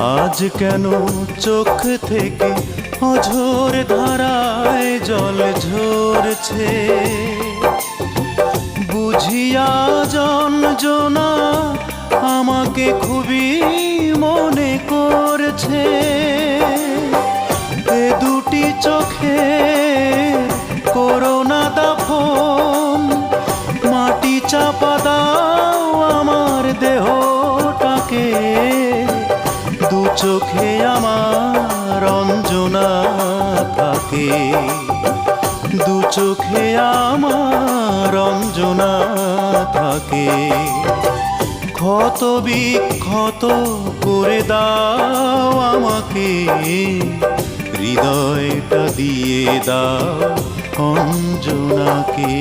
আজ কেন চোখ থেকে অঝোর ধারায় জল ঝরছে? বুঝিয়া জনা আমাকে খুবই মনে করছে। এ দুটি চোখে করোনা দাফন, মাটি চাপা দাও আমার দেহটাকে। চোখে আমার অঞ্জনা থাকে। দু চোখে আমার অঞ্জনা থাকে। ক্ষত বিক্ষত করে দাও আমাকে, হৃদয়টা দিয়ে দাও অঞ্জনাকে।